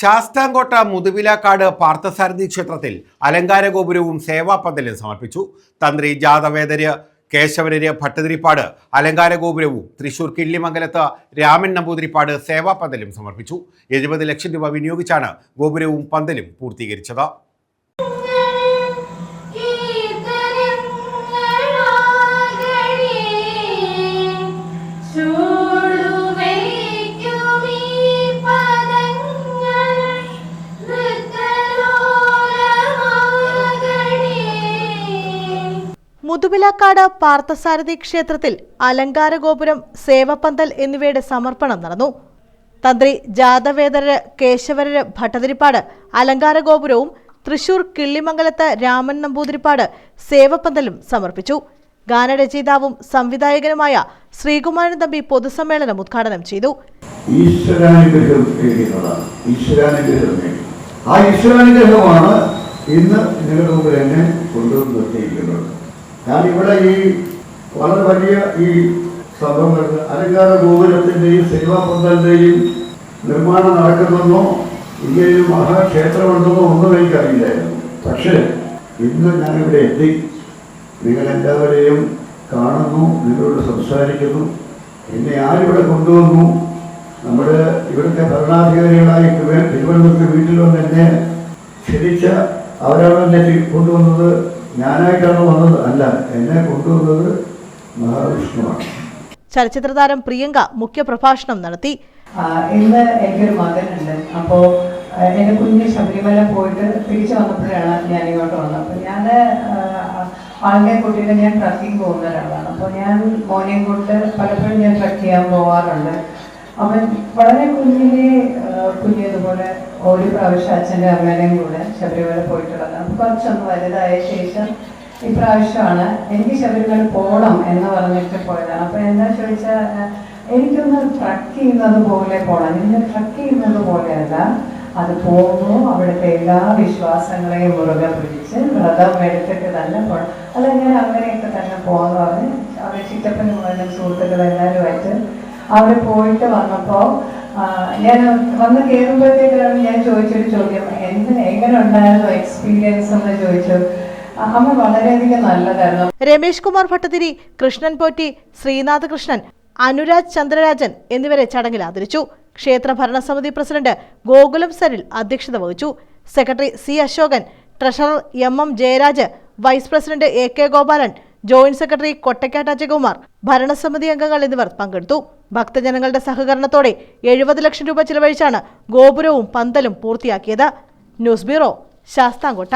ശാസ്താംകോട്ട മുതുവിലാക്കാട് പാർത്ഥസാരഥി ക്ഷേത്രത്തിൽ അലങ്കാര ഗോപുരവും സേവാപന്തലും സമർപ്പിച്ചു. തന്ത്രി ജാതവേദര് കേശവരര് ഭട്ടതിരിപ്പാട് അലങ്കാര ഗോപുരവും തൃശൂർ കിള്ളിമംഗലത്ത് രാമൻ നമ്പൂതിരിപ്പാട് സേവാപന്തലും സമർപ്പിച്ചു. എഴുപത് ലക്ഷം രൂപ വിനിയോഗിച്ചാണ് ഗോപുരവും പന്തലും പൂർത്തീകരിച്ചത്. മുതുപിലക്കാട് പാർത്ഥസാരഥി ക്ഷേത്രത്തിൽ അലങ്കാര ഗോപുരം സേവപ്പന്തൽ എന്നിവയുടെ സമർപ്പണം നടന്നു. തന്ത്രി ജാതവേദര് കേശവരര് ഭട്ടതിരിപ്പാട് അലങ്കാര ഗോപുരവും തൃശൂർ കിള്ളിമംഗലത്ത് രാമൻ നമ്പൂതിരിപ്പാട് സേവപ്പന്തലും സമർപ്പിച്ചു. ഗാനരചയിതാവും സംവിധായകനുമായ ശ്രീകുമാരൻ തമ്പി പൊതുസമ്മേളനം ഉദ്ഘാടനം ചെയ്തു. ആ ഈശ്വരാനുഗ്രഹമാണ് ഇന്ന് നിങ്ങളുടെ മുമ്പിൽ എന്നെ കൊണ്ടുവന്ന് നിർത്തിയിരിക്കുന്നത്. ഞാൻ ഇവിടെ ഈ വളരെ വലിയ ഈ സംഭവങ്ങൾക്ക് അലങ്കാര ഗോപുരത്തിന്റെയും സേവാപന്തലിന്റെയും നിർമ്മാണം നടക്കുന്നെന്നോ ഇന്ത്യയിൽ മഹാക്ഷേത്രമുണ്ടെന്നോ ഒന്നും എനിക്കറിയില്ലായിരുന്നു പക്ഷേ ഇന്ന് ഞാനിവിടെ എത്തി. നിങ്ങളെല്ലാവരെയും കാണുന്നു നിങ്ങളോട് സംസാരിക്കുന്നു. എന്നെ ആരിവിടെ കൊണ്ടുവന്നു? നമ്മുടെ ഇവിടുത്തെ ഭരണാധികാരികളായി തിരുവനന്തപുരത്ത് വീട്ടിൽ വന്ന് എന്നെ ക്ഷണിച്ച അവരാണ് എന്നെ കൊണ്ടുവന്നത്. ഞാനായിട്ടാണ് വന്നത്. അല്ല എന്നെ കൊണ്ടുവന്നത് മഹാവിഷ്ണുവാണ്. ചലച്ചിത്ര താരം പ്രിയങ്ക മുഖ്യപ്രഭാഷണം നടത്തി. ഇന്ന് എനിക്കൊരു മകനുണ്ട്. അപ്പോ എന്റെ കുഞ്ഞ് ശബരിമല പോയിട്ട് തിരിച്ചു വന്നപ്പോഴാണ് ഞാൻ ഇങ്ങോട്ട് വന്നത്. അപ്പോൾ ഞാൻ ആളിനെ കൂട്ടിയിട്ട് ഞാൻ ട്രക്കിംഗ് പോകുന്ന ഒരാളാണ്. അപ്പോൾ ഞാൻ മോനെയും കൊണ്ട് പലപ്പോഴും ഞാൻ ട്രക്ക് ചെയ്യാൻ പോവാറുണ്ട്. അവൻ വളരെ കുഞ്ഞിനെ കുഞ്ഞതുപോലെ ഒരു പ്രാവശ്യം അച്ഛന്റെ അമ്മേനെയും കൂടെ ശബരിമല പോയിട്ടുള്ളത് അപ്പം കുറച്ചൊന്ന് വലുതായ ശേഷം ഇപ്രാവശ്യമാണ്. എനിക്ക് ശബരിമല പോകണം എന്ന് പറഞ്ഞിട്ട് പോയതാണ്. അപ്പോൾ എന്താ ചോദിച്ചാൽ എനിക്കൊന്ന് ട്രക്ക് ചെയ്യുന്നത് പോലെ പോകണം ഇന്ന് ട്രക്ക് ചെയ്യുന്നത് പോലെയല്ല. അത് പോകുന്നു. അവിടുത്തെ എല്ലാ വിശ്വാസങ്ങളെയും മുറുകെ പിടിച്ച് വ്രതം എടുത്തിട്ട് തന്നെ പോകണം അല്ല ഞാൻ അങ്ങനെയൊക്കെ തന്നെ പോകാന്ന് പറഞ്ഞ് അവർ ചിറ്റപ്പനും സുഹൃത്തുക്കളെല്ലാവരുമായിട്ട് അവിടെ പോയിട്ട് വന്നപ്പോൾ ഞാൻ വന്ന് കയറുമ്പോഴത്തേക്കാണ് ഞാൻ ചോദിച്ചൊരു ചോദ്യം. എന്ത് എങ്ങനെ ഉണ്ടായിരുന്നു എക്സ്പീരിയൻസ് എന്ന് ചോദിച്ചു. അമ്മ വളരെയധികം നല്ലതായിരുന്നു. രമേഷ് കുമാർ ഭട്ടതിരി കൃഷ്ണൻ പോറ്റി ശ്രീനാഥ് കൃഷ്ണൻ അനുരാജ് ചന്ദ്രരാജൻ എന്നിവരെ ചടങ്ങിൽ ആദരിച്ചു. ക്ഷേത്ര ഭരണസമിതി പ്രസിഡന്റ് ഗോകുലം സരിൽ അധ്യക്ഷത വഹിച്ചു. Secretary C Ashokan treasurer M M Jayaraj vice president A K Gopalan joint secretary Kottakkattu Ajayakumar ഭരണസമിതി അംഗങ്ങൾ എന്നിവർ പങ്കെടുത്തു. ഭക്തജനങ്ങളുടെ സഹകരണത്തോടെ എഴുപത് ലക്ഷം രൂപ ചിലവഴിച്ചാണ് ഗോപുരവും പന്തലും പൂർത്തിയാക്കിയത്. News bureau Sasthamkotta.